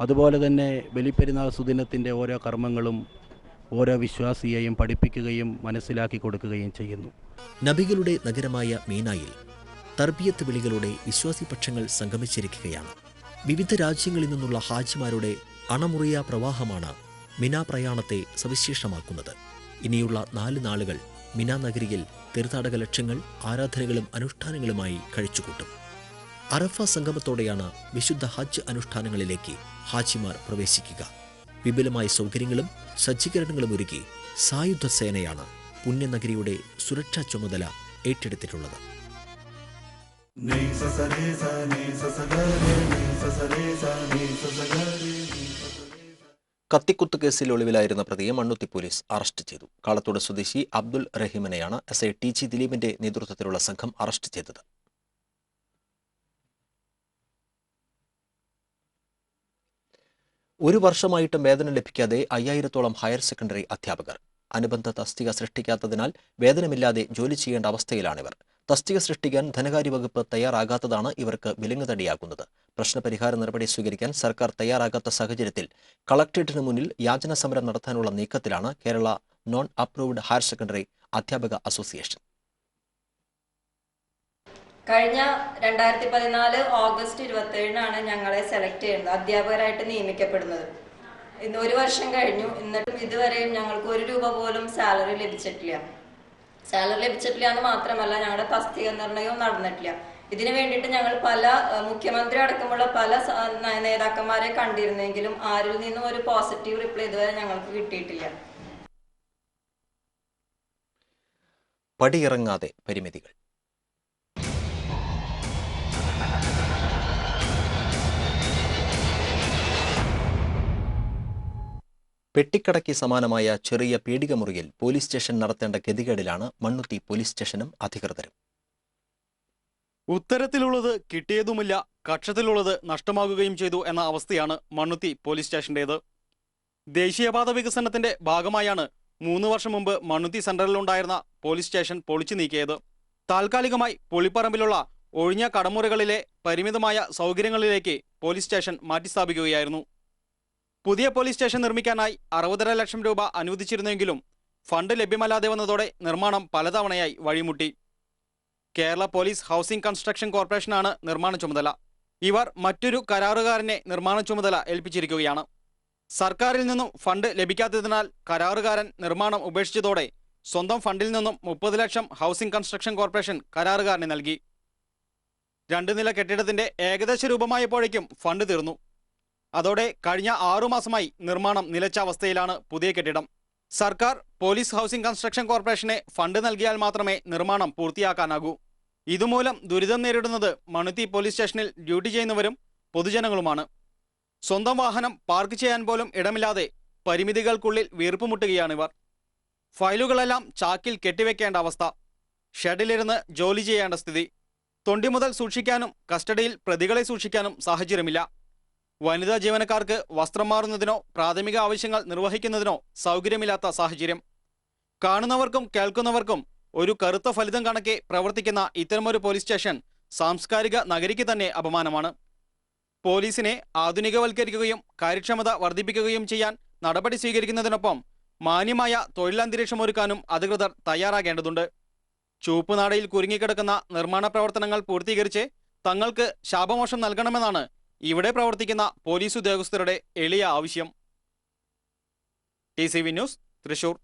അതുപോലെ തന്നെ ബലിപ്പെരുന്നാൾ സുദിനത്തിന്റെ ഓരോ കർമ്മങ്ങളും ഓരോ വിശ്വാസിയെയും പഠിപ്പിക്കുകയും മനസ്സിലാക്കി കൊടുക്കുകയും ചെയ്യുന്നു. നബികളുടെ നഗരമായ മീനായിൽ തർബിയത്ത് വിളികളുടെ വിശ്വാസി പക്ഷങ്ങൾ സംഗമിച്ചിരിക്കുകയാണ്. വിവിധ രാജ്യങ്ങളിൽ നിന്നുള്ള ഹാജിമാരുടെ അണമുറിയ പ്രവാഹമാണ് മിന പ്രയാണത്തെ സവിശേഷമാക്കുന്നത്. ഇനിയുള്ള നാല് നാളുകൾ മിന നഗരിയിൽ തീർത്ഥാടക ലക്ഷ്യങ്ങൾ ആരാധനകളും അനുഷ്ഠാനങ്ങളുമായി കഴിച്ചുകൂട്ടും. അറഫ സംഗമത്തോടെയാണ് വിശുദ്ധ ഹജ്ജ് അനുഷ്ഠാനങ്ങളിലേക്ക് ഹാജിമാർ പ്രവേശിക്കുക. വിപുലമായ സൗകര്യങ്ങളും സജ്ജീകരണങ്ങളും ഒരുക്കി സായുധ സേനയാണ് പുണ്യനഗരിയുടെ സുരക്ഷാ ചുമതല ഏറ്റെടുത്തിട്ടുള്ളത്. കത്തിക്കുത്ത് കേസിൽ ഒളിവിലായിരുന്ന പ്രതിയെ മണ്ണുത്തി പോലീസ് അറസ്റ്റ് ചെയ്തു. കാളത്തോട് സ്വദേശി അബ്ദുൽ റഹീമിനെയാണ് എസ് ഐ ടി ജി ദിലീപിന്റെ നേതൃത്വത്തിലുള്ള സംഘം അറസ്റ്റ് ചെയ്തത്. ഒരു വർഷമായിട്ടും വേതനം ലഭിക്കാതെ അയ്യായിരത്തോളം ഹയർ സെക്കൻഡറി അധ്യാപകർ. അനുബന്ധ തസ്തിക സൃഷ്ടിക്കാത്തതിനാൽ വേതനമില്ലാതെ ജോലി ചെയ്യേണ്ട അവസ്ഥയിലാണിവർ. തസ്തിക സൃഷ്ടിക്കാൻ ധനകാര്യ വകുപ്പ് തയ്യാറാകാത്തതാണ് ഇവർക്ക് വിലങ്ങുതടിയാകുന്നത് പ്രശ്നപരിഹാര നടപടി സ്വീകരിക്കാൻ സർക്കാർ തയ്യാറാകാത്ത സാഹചര്യത്തിൽ കളക്ട്രേറ്റിന് മുന്നിൽ യാചന സമരം നടത്താനുള്ള നീക്കത്തിലാണ് Kerala non approved higher secondary അധ്യാപക അസോസിയേഷൻ. കഴിഞ്ഞ രണ്ടായിരത്തി പതിനാല് ഓഗസ്റ്റ് ഇരുപത്തി ഏഴിനാണ് ഞങ്ങളെ സെലക്ട് ചെയ്യുന്നത്. അധ്യാപകരായിട്ട് നിയമിക്കപ്പെടുന്നത്. ഇന്ന് ഒരു വർഷം കഴിഞ്ഞു. എന്നിട്ടും ഇതുവരെയും ഞങ്ങൾക്ക് ഒരു രൂപ പോലും സാലറി ലഭിച്ചിട്ടില്ല. സാലറി ലഭിച്ചിട്ടില്ല എന്ന് മാത്രമല്ല ഞങ്ങളുടെ തസ്തിക നിർണയവും നടന്നിട്ടില്ല. ഇതിനു വേണ്ടിയിട്ട് ഞങ്ങൾ പല മുഖ്യമന്ത്രി അടക്കമുള്ള പല നേതാക്കന്മാരെ കണ്ടിരുന്നെങ്കിലും ആരിൽ നിന്നും ഒരു പോസിറ്റീവ് റിപ്ലൈ ഇതുവരെ ഞങ്ങൾക്ക് കിട്ടിയിട്ടില്ല. പടിയിറങ്ങാതെ പരിമിതികൾ. പെട്ടിക്കടയ്ക്ക് സമാനമായ ചെറിയ പീടികമുറിയിൽ പോലീസ് സ്റ്റേഷൻ നടത്തേണ്ട ഗതികേടിലാണ് മണ്ണുത്തി പോലീസ് സ്റ്റേഷനും അധികൃതരും. ഉത്തരത്തിലുള്ളത് കിട്ടിയതുമില്ല കക്ഷത്തിലുള്ളത് നഷ്ടമാകുകയും ചെയ്തു എന്ന അവസ്ഥയാണ് മണ്ണുത്തി പോലീസ് സ്റ്റേഷന്റേത്. ദേശീയപാത വികസനത്തിന്റെ ഭാഗമായാണ് മൂന്ന് വർഷം മുമ്പ് മണ്ണുത്തി സെന്ററിലുണ്ടായിരുന്ന പോലീസ് സ്റ്റേഷൻ പൊളിച്ചു നീക്കിയത്. താൽക്കാലികമായി പുളിപ്പറമ്പിലുള്ള ഒഴിഞ്ഞ കടമുറികളിലെ പരിമിതമായ സൗകര്യങ്ങളിലേക്ക് പോലീസ് സ്റ്റേഷൻ മാറ്റിസ്ഥാപിക്കുകയായിരുന്നു. പുതിയ പോലീസ് സ്റ്റേഷൻ നിർമ്മിക്കാനായി അറുപതര ലക്ഷം രൂപ അനുവദിച്ചിരുന്നെങ്കിലും ഫണ്ട് ലഭ്യമല്ലാതെ വന്നതോടെ നിർമ്മാണം പലതവണയായി വഴിമുട്ടി. കേരള പോലീസ് ഹൗസിംഗ് കൺസ്ട്രക്ഷൻ കോർപ്പറേഷനാണ് നിർമ്മാണ ചുമതല. ഇവർ മറ്റൊരു കരാറുകാരനെ നിർമ്മാണ ചുമതല ഏൽപ്പിച്ചിരിക്കുകയാണ്. സർക്കാരിൽ നിന്നും ഫണ്ട് ലഭിക്കാത്തതിനാൽ കരാറുകാരൻ നിർമ്മാണം ഉപേക്ഷിച്ചതോടെ സ്വന്തം ഫണ്ടിൽ നിന്നും മുപ്പത് ലക്ഷം ഹൗസിംഗ് കൺസ്ട്രക്ഷൻ കോർപ്പറേഷൻ കരാറുകാരന് നൽകി. രണ്ട് നില കെട്ടിടത്തിന്റെ ഏകദേശ രൂപമായപ്പോഴേക്കും ഫണ്ട് തീർന്നു. അതോടെ കഴിഞ്ഞ ആറുമാസമായി നിർമ്മാണം നിലച്ച അവസ്ഥയിലാണ് പുതിയ കെട്ടിടം. സർക്കാർ പോലീസ് ഹൗസിംഗ് കൺസ്ട്രക്ഷൻ കോർപ്പറേഷനെ ഫണ്ട് നൽകിയാൽ മാത്രമേ നിർമ്മാണം പൂർത്തിയാക്കാനാകൂ. ഇതുമൂലം ദുരിതം നേരിടുന്നത് മണുത്തി പോലീസ് സ്റ്റേഷനിൽ ഡ്യൂട്ടി ചെയ്യുന്നവരും പൊതുജനങ്ങളുമാണ്. സ്വന്തം വാഹനം പാർക്ക് ചെയ്യാൻ പോലും ഇടമില്ലാതെ പരിമിതികൾക്കുള്ളിൽ വീർപ്പുമുട്ടുകയാണിവർ ഫയലുകളെല്ലാം ചാക്കിൽ കെട്ടിവെക്കേണ്ട അവസ്ഥ. ഷെഡിലിരുന്ന് ജോലി ചെയ്യേണ്ട സ്ഥിതി. തൊണ്ടി മുതൽ സൂക്ഷിക്കാനും കസ്റ്റഡിയിൽ പ്രതികളെ സൂക്ഷിക്കാനും സാഹചര്യമില്ല. വനിതാ ജീവനക്കാർക്ക് വസ്ത്രം മാറുന്നതിനോ പ്രാഥമിക ആവശ്യങ്ങൾ നിർവഹിക്കുന്നതിനോ സൗകര്യമില്ലാത്ത സാഹചര്യം. കാണുന്നവർക്കും കേൾക്കുന്നവർക്കും ഒരു കറുത്ത ഫലിതം കണക്കെ പ്രവർത്തിക്കുന്ന ഇത്തരമൊരു പോലീസ് സ്റ്റേഷൻ സാംസ്കാരിക നഗരിക്ക് തന്നെ അപമാനമാണ്. പോലീസിനെ ആധുനികവൽക്കരിക്കുകയും കാര്യക്ഷമത വർദ്ധിപ്പിക്കുകയും ചെയ്യാൻ നടപടി സ്വീകരിക്കുന്നതിനൊപ്പം മാന്യമായ തൊഴിലന്തരീക്ഷം ഒരുക്കാനും അധികൃതർ തയ്യാറാകേണ്ടതുണ്ട്. ചുവപ്പുനാടയിൽ കുരുങ്ങിക്കിടക്കുന്ന നിർമ്മാണ പ്രവർത്തനങ്ങൾ പൂർത്തീകരിച്ച് തങ്ങൾക്ക് ശാപമോഷം നൽകണമെന്നാണ് ഇവിടെ പ്രവർത്തിക്കുന്ന പോലീസ് ഉദ്യോഗസ്ഥരുടെ എളിയ ആവശ്യം. T C V news Thrissur.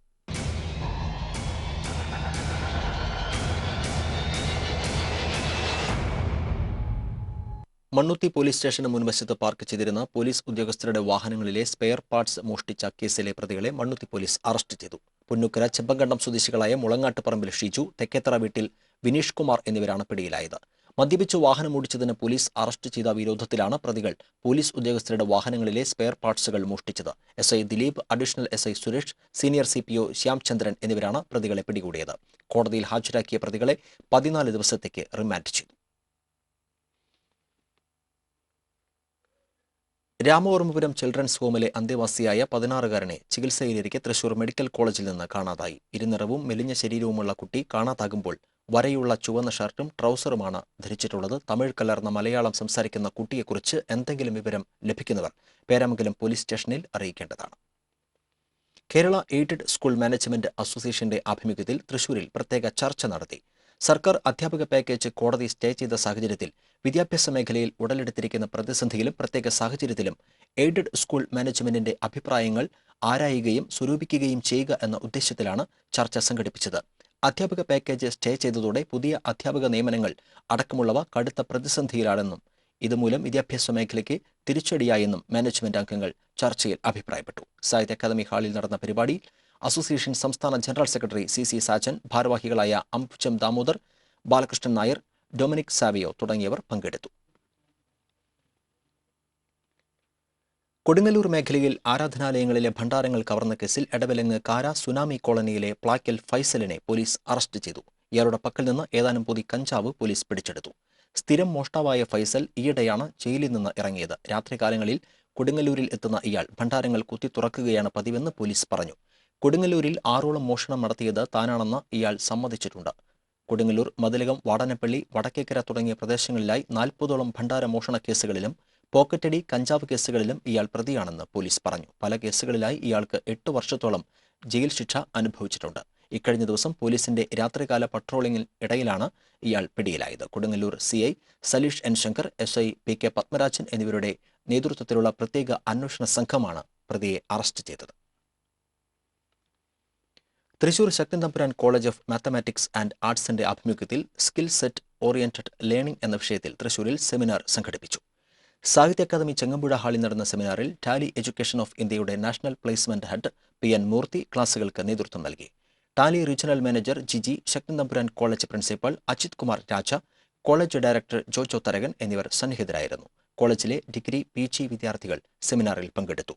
Mannuthy police സ്റ്റേഷന് മുൻവശത്ത് പാർക്ക് ചെയ്തിരുന്ന പോലീസ് ഉദ്യോഗസ്ഥരുടെ വാഹനങ്ങളിലെ സ്പെയർ പാർട്സ് മോഷ്ടിച്ച കേസിലെ പ്രതികളെ മണ്ണുത്തി പോലീസ് അറസ്റ്റ് ചെയ്തു. പുന്നുക്കര ചെമ്പങ്കണ്ടം സ്വദേശികളായ മുളങ്ങാട്ടുപറമ്പിൽ ഷിജു തെക്കേത്തറ വീട്ടിൽ വിനീഷ് കുമാർ എന്നിവരാണ് പിടിയിലായത്. മദ്യപിച്ച് വാഹനം ഓടിച്ചതിന് പോലീസ് അറസ്റ്റ് ചെയ്ത വിരോധത്തിലാണ് പ്രതികൾ പോലീസ് ഉദ്യോഗസ്ഥരുടെ വാഹനങ്ങളിലെ സ്പെയർ പാർട്സുകൾ മോഷ്ടിച്ചത്. S I Dileep additional S I Suresh senior C P O Shyamchandran എന്നിവരാണ് പ്രതികളെ പിടികൂടിയത്. കോടതിയിൽ ഹാജരാക്കിയ പ്രതികളെ പതിനാല് ദിവസത്തേക്ക് റിമാൻഡ് ചെയ്തു. രാമവർമ്മപുരം ചിൽഡ്രൻസ് ഹോമിലെ അന്തേവാസിയായ പതിനാറുകാരനെ ചികിത്സയിലിരിക്കെ തൃശൂർ മെഡിക്കൽ കോളേജിൽ നിന്ന് കാണാതായി. ഇരുനിറവും മെലിഞ്ഞ ശരീരവുമുള്ള കുട്ടി കാണാതാകുമ്പോൾ വരയുള്ള ചുവന്ന ഷർട്ടും ട്രൗസറുമാണ് ധരിച്ചിട്ടുള്ളത്. തമിഴ് കലർന്ന മലയാളം സംസാരിക്കുന്ന കുട്ടിയെക്കുറിച്ച് എന്തെങ്കിലും വിവരം ലഭിക്കുന്നവർ പേരാമംഗലം പോലീസ് സ്റ്റേഷനിൽ അറിയിക്കേണ്ടതാണ്. കേരള എയ്ഡഡ് സ്കൂൾ മാനേജ്മെന്റ് അസോസിയേഷന്റെ ആഭിമുഖ്യത്തിൽ തൃശൂരിൽ പ്രത്യേക ചർച്ച നടത്തി. സർക്കാർ അധ്യാപക പാക്കേജ് കോടതി സ്റ്റേ ചെയ്ത സാഹചര്യത്തിൽ വിദ്യാഭ്യാസ മേഖലയിൽ ഉടലെടുത്തിരിക്കുന്ന പ്രതിസന്ധിയിലും പ്രത്യേക സാഹചര്യത്തിലും എയ്ഡഡ് സ്കൂൾ മാനേജ്മെന്റിന്റെ അഭിപ്രായങ്ങൾ ആരായുകയും സ്വരൂപിക്കുകയും ചെയ്യുക എന്ന ഉദ്ദേശത്തിലാണ് ചർച്ച സംഘടിപ്പിച്ചത്. അധ്യാപക പാക്കേജ് സ്റ്റേ ചെയ്തതോടെ പുതിയ അധ്യാപക നിയമനങ്ങൾ അടക്കമുള്ളവ കടുത്ത പ്രതിസന്ധിയിലാണെന്നും ഇതുമൂലം വിദ്യാഭ്യാസ മേഖലയ്ക്ക് തിരിച്ചടിയായെന്നും മാനേജ്മെന്റ് അംഗങ്ങൾ ചർച്ചയിൽ അഭിപ്രായപ്പെട്ടു. സാഹിത്യ അക്കാദമി ഹാളിൽ നടന്ന പരിപാടിയിൽ അസോസിയേഷൻ സംസ്ഥാന general secretary C C Sajan ഭാരവാഹികളായ അംബുജം ദാമോദർ ബാലകൃഷ്ണൻ നായർ ഡൊമിനിക് സാവിയോ തുടങ്ങിയവർ പങ്കെടുത്തു. കൊടുങ്ങല്ലൂർ മേഖലയിൽ ആരാധനാലയങ്ങളിലെ ഭണ്ഡാരങ്ങൾ കവർന്ന കേസിൽ എടവലങ്ങ് കാര സുനാമി കോളനിയിലെ പ്ലാക്കൽ ഫൈസലിനെ പോലീസ് അറസ്റ്റ് ചെയ്തു. ഇയാളുടെ പക്കൽ നിന്ന് ഏതാനും പൊതി കഞ്ചാവ് പോലീസ് പിടിച്ചെടുത്തു. സ്ഥിരം മോഷ്ടാവായ ഫൈസൽ ഈയിടെയാണ് ജയിലിൽ നിന്ന് ഇറങ്ങിയത്. രാത്രികാലങ്ങളിൽ കൊടുങ്ങല്ലൂരിൽ എത്തുന്ന ഇയാൾ ഭണ്ഡാരങ്ങൾ കുത്തി തുറക്കുകയാണ് പതിവെന്ന് പോലീസ് പറഞ്ഞു. കൊടുങ്ങല്ലൂരിൽ ആറോളം മോഷണം നടത്തിയത് താനാണെന്ന് ഇയാൾ സമ്മതിച്ചിട്ടുണ്ട്. കൊടുങ്ങല്ലൂർ മതിലകം വാടനപ്പള്ളി വടക്കേക്കര തുടങ്ങിയ പ്രദേശങ്ങളിലായി നാൽപ്പതോളം ഭണ്ഡാര മോഷണ കേസുകളിലും പോക്കറ്റടി കഞ്ചാവ് കേസുകളിലും ഇയാൾ പ്രതിയാണെന്ന് പോലീസ് പറഞ്ഞു. പല കേസുകളിലായി ഇയാൾക്ക് എട്ട് വർഷത്തോളം ജയിൽ ശിക്ഷ അനുഭവിച്ചിട്ടുണ്ട്. ഇക്കഴിഞ്ഞ ദിവസം പോലീസിന്റെ രാത്രികാല പട്രോളിംഗിൽ ഇടയിലാണ് ഇയാൾ പിടിയിലായത്. Kodungallur C I Saleesh N Shankar S I P K Padmarajan എന്നിവരുടെ നേതൃത്വത്തിലുള്ള പ്രത്യേക അന്വേഷണ സംഘമാണ് പ്രതിയെ അറസ്റ്റ് ചെയ്തത്. Thrissur Sakthi Thampuran college of mathematics and ആർട്സിന്റെ ആഭിമുഖ്യത്തിൽ സ്കിൽ സെറ്റ് ഓറിയന്റഡ് ലേണിംഗ് എന്ന വിഷയത്തിൽ തൃശൂരിൽ സെമിനാർ സംഘടിപ്പിച്ചു. സാഹിത്യ അക്കാദമി ചെങ്ങമ്പുഴ ഹാളിൽ നടന്ന സെമിനാറിൽ ടാലി എഡ്യൂക്കേഷൻ ഓഫ് ഇന്ത്യയുടെ national placement head P N Murthy ക്ലാസുകൾക്ക് നേതൃത്വം നൽകി. Tally regional manager Jiji Sakthi Thampuran college principal Ajith Kumar Raja college director Jojo Tharakan എന്നിവർ സന്നിഹിതരായിരുന്നു. കോളേജിലെ ഡിഗ്രി പി ജി വിദ്യാർത്ഥികൾ സെമിനാറിൽ പങ്കെടുത്തു.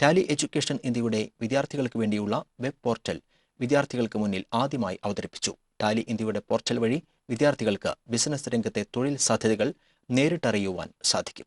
ടാലി എഡ്യൂക്കേഷൻ ഇന്ത്യയുടെ വിദ്യാർത്ഥികൾക്ക് വേണ്ടിയുള്ള വെബ് പോർട്ടൽ വിദ്യാർത്ഥികൾക്ക് മുന്നിൽ ആദ്യമായി അവതരിപ്പിച്ചു. ടാലി ഇന്ത്യയുടെ പോർച്ചൽ വഴി വിദ്യാർത്ഥികൾക്ക് ബിസിനസ് രംഗത്തെ തൊഴിൽ സാധ്യതകൾ നേരിട്ടറിയുവാൻ സാധിക്കും.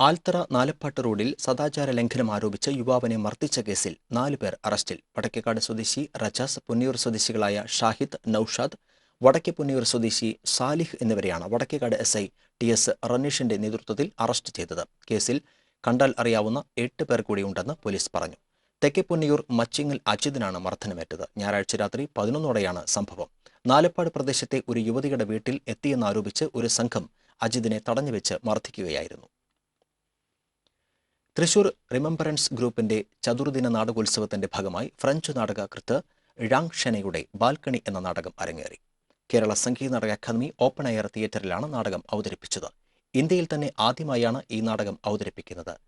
ആൽത്തറ നാലപ്പാട്ട് റോഡിൽ സദാചാര ലംഘനം ആരോപിച്ച് യുവാവിനെ മർദ്ദിച്ച കേസിൽ നാല് പേർ അറസ്റ്റിൽ. വടക്കേക്കാട് സ്വദേശി റജാസ് പുന്നിയൂർ സ്വദേശികളായ ഷാഹിദ് നൌഷാദ് വടക്കേ പുന്നിയൂർ സ്വദേശി സാലിഹ് എന്നിവരെയാണ് Vadakkekad S I T S റനീഷിന്റെ നേതൃത്വത്തിൽ അറസ്റ്റ് ചെയ്തത്. കേസിൽ കണ്ടാൽ അറിയാവുന്ന എട്ട് പേർ കൂടിയുണ്ടെന്ന് പോലീസ് പറഞ്ഞു. തെക്കേ പുന്നിയൂർ മച്ചിങ്ങൽ അച്യുതനാണ് മർദ്ദനമേറ്റത്. ഞായറാഴ്ച രാത്രി പതിനൊന്നോടെയാണ് സംഭവം. നാലപ്പാട് പ്രദേശത്തെ ഒരു യുവതിയുടെ വീട്ടിൽ എത്തിയെന്നാരോപിച്ച് ഒരു സംഘം അജിതിനെ തടഞ്ഞുവെച്ച് മർദ്ദിക്കുകയായിരുന്നു. തൃശൂർ റിമംബറൻസ് ഗ്രൂപ്പിന്റെ ചതുർദിന നാടകോത്സവത്തിന്റെ ഭാഗമായി ഫ്രഞ്ച് നാടകകൃത്ത് ഴാങ് ഷെനയുടെ ബാൽക്കണി എന്ന നാടകം അരങ്ങേറി. Kerala Sangeetha Nataka academy open air തിയേറ്ററിലാണ് നാടകം അവതരിപ്പിച്ചത്. ഇന്ത്യയിൽ തന്നെ ആദ്യമായാണ് ഈ നാടകം അവതരിപ്പിക്കുന്നത്.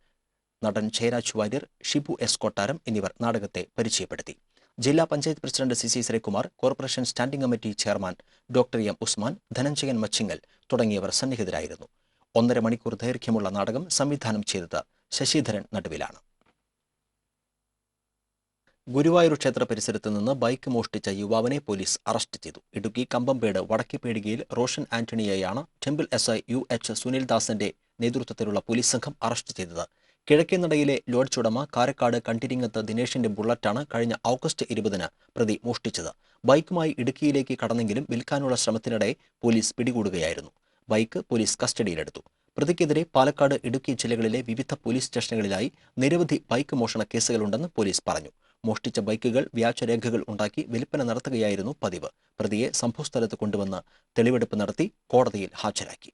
നടൻ ജയരാജ് വാര്യർ ഷിബു എസ് കൊട്ടാരം എന്നിവർ നാടകത്തെ പരിചയപ്പെടുത്തി. ജില്ലാ panchayat president C C Sreekumar corporation standing committee chairman doctor M Usman Dhananjayan Machingal തുടങ്ങിയവർ സന്നിഹിതരായിരുന്നു. ഒന്നര മണിക്കൂർ ദൈർഘ്യമുള്ള നാടകം സംവിധാനം ചെയ്തത് ശശിധരൻ നടുവിലാണ്. ഗുരുവായൂർ ക്ഷേത്ര പരിസരത്ത് നിന്ന് ബൈക്ക് മോഷ്ടിച്ച യുവാവിനെ പോലീസ് അറസ്റ്റ് ചെയ്തു. ഇടുക്കി കമ്പംപേട് വടക്കേപ്പേടികയിൽ Roshan ആന്റണിയെയാണ് temple S I U H സുനിൽദാസിന്റെ നേതൃത്വത്തിലുള്ള പോലീസ് സംഘം അറസ്റ്റ് ചെയ്തത്. കിഴക്കേനടയിലെ ലോഡ്ജ് ഉടമ കാരക്കാട് കണ്ടിരിങ്ങത്ത് ദിനേഷിന്റെ ബുള്ളറ്റാണ് കഴിഞ്ഞ ഓഗസ്റ്റ് ഇരുപതിന് പ്രതി മോഷ്ടിച്ചത്. ബൈക്കുമായി ഇടുക്കിയിലേക്ക് കടന്നെങ്കിലും വിൽക്കാനുള്ള ശ്രമത്തിനിടെ പോലീസ് പിടികൂടുകയായിരുന്നു. ബൈക്ക് പോലീസ് കസ്റ്റഡിയിലെടുത്തു. പ്രതിക്കെതിരെ പാലക്കാട് ഇടുക്കി ജില്ലകളിലെ വിവിധ പോലീസ് സ്റ്റേഷനുകളിലായി നിരവധി ബൈക്ക് മോഷണ കേസുകളുണ്ടെന്ന് പോലീസ് പറഞ്ഞു. മോഷ്ടിച്ച ബൈക്കുകൾ വ്യാജരേഖകൾ ഉണ്ടാക്കി വിൽപ്പന നടത്തുകയായിരുന്നു പതിവ്. പ്രതിയെ സംഭവസ്ഥലത്ത് കൊണ്ടുവന്ന് തെളിവെടുപ്പ് നടത്തി കോടതിയിൽ ഹാജരാക്കി.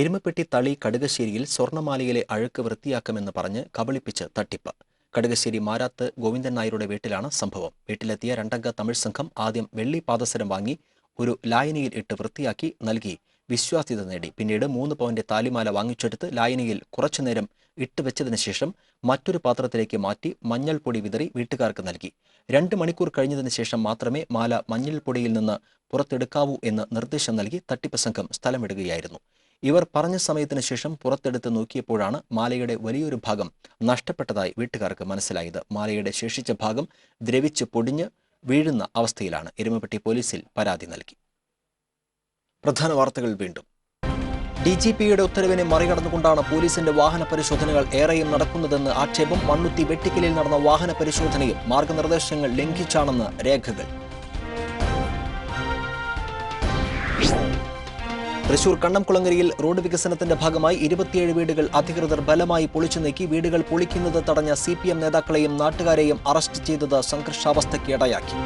എരുമപ്പെട്ടി തളി കടുകശ്ശേരിയിൽ സ്വർണമാലയിലെ അഴുക്ക് വൃത്തിയാക്കുമെന്ന് പറഞ്ഞ് കബളിപ്പിച്ച് തട്ടിപ്പ്. കടുകശ്ശേരി മാരാത്ത് ഗോവിന്ദൻ നായരുടെ വീട്ടിലാണ് സംഭവം. വീട്ടിലെത്തിയ രണ്ടംഗ തമിഴ് സംഘം ആദ്യം വെള്ളി പാദസരം വാങ്ങി ഒരു ലായനിയിൽ ഇട്ട് വൃത്തിയാക്കി നൽകി. വിശ്വാസ്യത നേടി. പിന്നീട് മൂന്ന് പവന്റെ താലിമാല വാങ്ങിച്ചെടുത്ത് ലായനിയിൽ കുറച്ചുനേരം ഇട്ട് വെച്ചതിന് ശേഷം മറ്റൊരു പാത്രത്തിലേക്ക് മാറ്റി മഞ്ഞൾപ്പൊടി വിതറി വീട്ടുകാർക്ക് നൽകി. രണ്ട് മണിക്കൂർ കഴിഞ്ഞതിന് ശേഷം മാത്രമേ മാല മഞ്ഞൾപ്പൊടിയിൽ നിന്ന് പുറത്തെടുക്കാവൂ എന്ന് നിർദ്ദേശം നൽകി തട്ടിപ്പ് സംഘം സ്ഥലമിടുകയായിരുന്നു. ഇവർ പറഞ്ഞ സമയത്തിന് ശേഷം പുറത്തെടുത്ത് നോക്കിയപ്പോഴാണ് മാലയുടെ വലിയൊരു ഭാഗം നഷ്ടപ്പെട്ടതായി വീട്ടുകാർക്ക് മനസ്സിലായത്. മാലയുടെ ശേഷിച്ച ഭാഗം ദ്രവിച്ച് പൊടിഞ്ഞ് വീഴുന്ന അവസ്ഥയിലാണ്. എരുമപ്പെട്ടി പോലീസിൽ പരാതി നൽകി. പ്രധാന വാർത്തകൾ വീണ്ടും. ഡി ജി പിയുടെ ഉത്തരവിനെ മറികടന്നുകൊണ്ടാണ് പോലീസിന്റെ വാഹന പരിശോധനകൾ ഏറെയും നടക്കുന്നതെന്ന് ആക്ഷേപം മണ്ണുത്തി വെട്ടിക്കലിൽ നടന്ന വാഹന പരിശോധനയിൽ മാർഗനിർദ്ദേശങ്ങൾ ലംഘിച്ചാണെന്ന് രേഖകൾ. തൃശൂർ കണ്ണംകുളങ്ങരയിൽ റോഡ് വികസനത്തിന്റെ ഭാഗമായി ഇരുപത്തിയേഴ് വീടുകൾ അധികൃതർ ബലമായി പൊളിച്ചു നീക്കി വീടുകൾ പൊളിക്കുന്നത് തടഞ്ഞ സി പി എം നേതാക്കളെയും നാട്ടുകാരെയും അറസ്റ്റ് ചെയ്തത് സംഘർഷാവസ്ഥയ്ക്ക് ഇടയാക്കി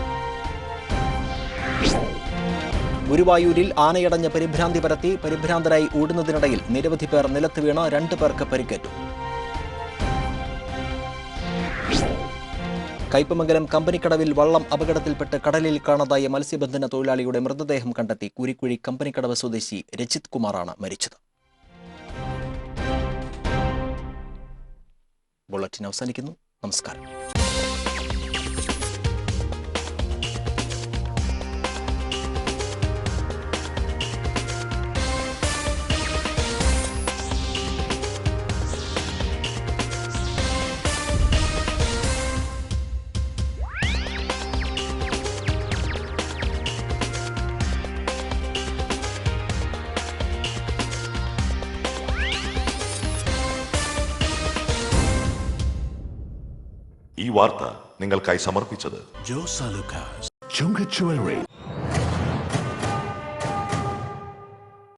ഗുരുവായൂരിൽ ആനയടഞ്ഞ പരിഭ്രാന്തി പരത്തി പരിഭ്രാന്തരായി ഓടുന്നതിനിടയിൽ നിരവധി പേർ നിലത്ത് വീണ രണ്ടു പേർക്ക് പരിക്കേറ്റു. കയ്പമംഗലം കമ്പനിക്കടവിൽ വള്ളം അപകടത്തിൽപ്പെട്ട് കടലിൽ കാണാതായ മത്സ്യബന്ധന തൊഴിലാളിയുടെ മൃതദേഹം കണ്ടെത്തി കുരിക്കുഴി കമ്പനിക്കടവ് സ്വദേശി രജിത് കുമാറാണ് മരിച്ചത്. ബുള്ളറ്റിൻ അവസാനിക്കുന്നു. നമസ്കാരം. വാർത്ത നിങ്ങൾക്കായി സമർപ്പിച്ചത്. ജോസ് ജ്വല്ലറി